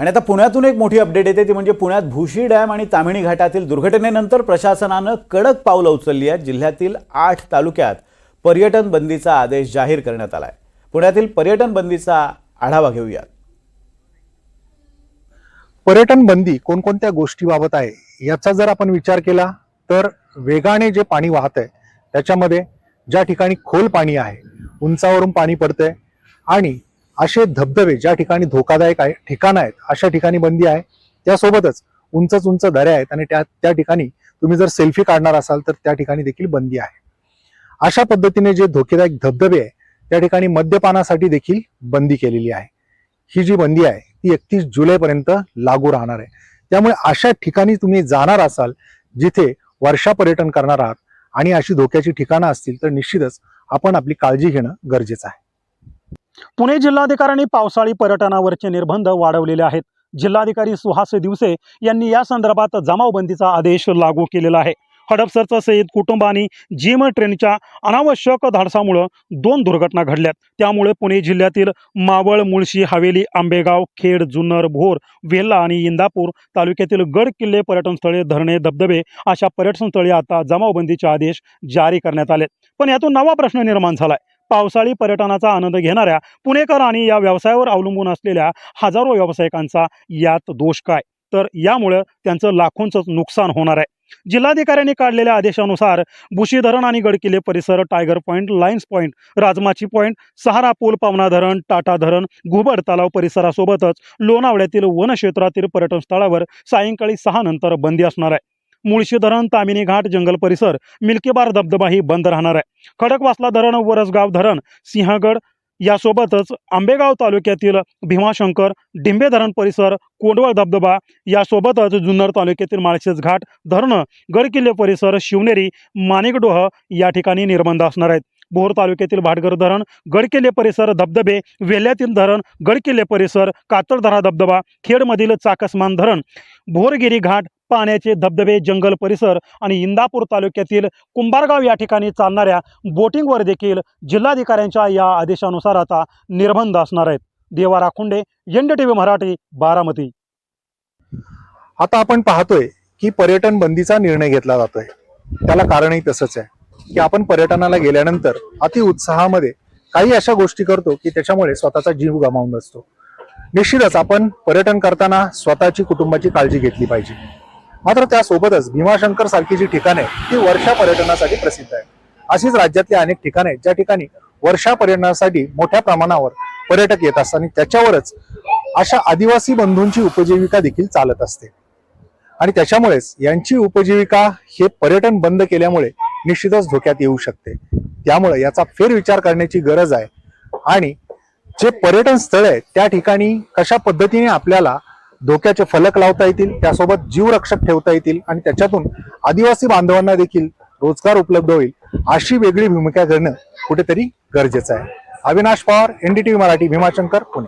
आणि आता पुण्यातून एक मोठी अपडेट येते ती म्हणजे पुण्यात भुशी डॅम आणि तामिणी घाटातील दुर्घटनेनंतर प्रशासनानं कडक पावलं उचलली आहेत. जिल्ह्यातील आठ तालुक्यात पर्यटन बंदीचा आदेश जाहीर करण्यात आला आहे पुण्यातील पर्यटन बंदीचा आढावा घेऊयात. पर्यटन बंदी कोणकोणत्या गोष्टीबाबत आहे याचा जर आपण विचार केला तर वेगाने जे पाणी वाहत आहे त्याच्यामध्ये ज्या ठिकाणी खोल पाणी आहे उंचावरून पाणी पडतंय आणि असे धबधबे ज्या ठिकाणी धोकादायक आहे ठिकाणं आहेत अशा ठिकाणी बंदी आहे त्यासोबतच उंचच उंच दऱ्या आहेत आणि त्या त्या ठिकाणी तुम्ही जर सेल्फी काढणार असाल तर त्या ठिकाणी देखील बंदी आहे. अशा पद्धतीने जे धोकेदायक धबधबे आहे त्या ठिकाणी मद्यपानासाठी देखील बंदी केलेली आहे. ही जी बंदी आहे ती एकतीस जुलैपर्यंत लागू राहणार आहे. त्यामुळे अशा ठिकाणी तुम्ही जाणार असाल जिथे वर्षा पर्यटन करणार आहात आणि अशी धोक्याची ठिकाणं असतील तर निश्चितच आपण आपली काळजी घेणं गरजेचं आहे. पुणे जिल्हाधिकाऱ्यांनी पावसाळी पर्यटनावरचे निर्बंध वाढवलेले आहेत. जिल्हाधिकारी सुहास दिवसे यांनी या संदर्भात जमावबंदीचा आदेश लागू केलेला आहे. हडपसरचं सहित कुटुंब आणि जिम ट्रेनच्या अनावश्यक धाडसामुळं दोन दुर्घटना घडल्यात. त्यामुळे पुणे जिल्ह्यातील मावळ मुळशी हवेली आंबेगाव खेड जुन्नर भोर वेल्ला आणि इंदापूर तालुक्यातील गड किल्ले पर्यटनस्थळे धरणे धबधबे अशा पर्यटनस्थळी आता जमावबंदीचे आदेश जारी करण्यात आले पण यातून नवा प्रश्न निर्माण झालाय. पावसाळी पर्यटनाचा आनंद घेणाऱ्या पुणेकर आणि या व्यवसायावर अवलंबून असलेल्या हजारो व्यावसायिकांचा यात दोष काय? तर यामुळं त्यांचं लाखोंचं नुकसान होणार आहे. जिल्हाधिकाऱ्यांनी काढलेल्या आदेशानुसार बुशी धरण आणि गडकिल्ले परिसर tiger point lions point Rajmachi point Sahara पूल पावना धरण टाटा धरण घुबड तलाव परिसरासोबतच लोणावळ्यातील वनक्षेत्रातील पर्यटन स्थळावर सायंकाळी सहा नंतर बंदी असणार आहे. मुळशी धरण तामिनी घाट जंगल परिसर मिल्कीबार धबधबाही बंद राहणार आहे. खडकवासला धरण वरसगाव धरण सिंहगड यासोबतच आंबेगाव तालुक्यातील भीमाशंकर डिंबे धरण परिसर कोंडवळ धबधबा यासोबतच जुन्नर तालुक्यातील माळशेज घाट धरणं गडकिल्ले परिसर शिवनेरी माणिकडोह या ठिकाणी निर्बंध असणार आहेत. भोर तालुक्यातील भाटघर धरण गडकिल्ले परिसर धबधबे वेल्ह्यातील धरण गडकिल्ले परिसर कातळधरा धबधबा खेडमधील चाकसमान धरण भोरगिरी घाट पाण्याचे धबधबे जंगल परिसर आणि इंदापूर तालुक्यातील कुंभारगाव या ठिकाणी चालणाऱ्या बोटिंगवर देखील जिल्हाधिकाऱ्यांच्या या आदेशानुसार आता निर्बंध असणार आहेत. Deva Rakhunde N T V Marathi Baramati. आता आपण पाहतोय की पर्यटन बंदीचा निर्णय घेतला जातोय. त्याला कारणही तसंच आहे की आपण पर्यटनाला गेल्यानंतर अति उत्साहामध्ये काही अशा गोष्टी करतो की त्याच्यामुळे स्वतःचा जीव गमावून बसतो. निश्चितच आपण पर्यटन करताना स्वतःची कुटुंबाची काळजी घेतली पाहिजे. मात्र त्यासोबतच भीमाशंकर सारखी जी ठिकाणे आहे ती वर्षा पर्यटनासाठी प्रसिद्ध आहे अशीच राज्यातली अनेक ठिकाणे ज्या ठिकाणी वर्षा पर्यटनासाठी मोठ्या प्रमाणावर पर्यटक येत असतात आणि त्याच्यावरच अशा आदिवासी बंधूंची उपजीविका देखील चालत असते. आणि त्याच्यामुळेच यांची उपजीविका हे पर्यटन बंद केल्यामुळे निश्चितच धोक्यात येऊ शकते. त्यामुळे याचा फेरविचार करण्याची गरज आहे. आणि जे पर्यटन स्थळ आहे त्या ठिकाणी कशा पद्धतीने आपल्याला धोक्याचे फलक लावता येतील त्यासोबत जीवरक्षक ठेवता येतील आणि त्याच्यातून आदिवासी बांधवांना देखील रोजगार उपलब्ध होईल अशी वेगळी भूमिका घेणं कुठेतरी गरजेचं आहे. अविनाश पवार एनडीटीव्ही मराठी भीमाशंकर पुणे.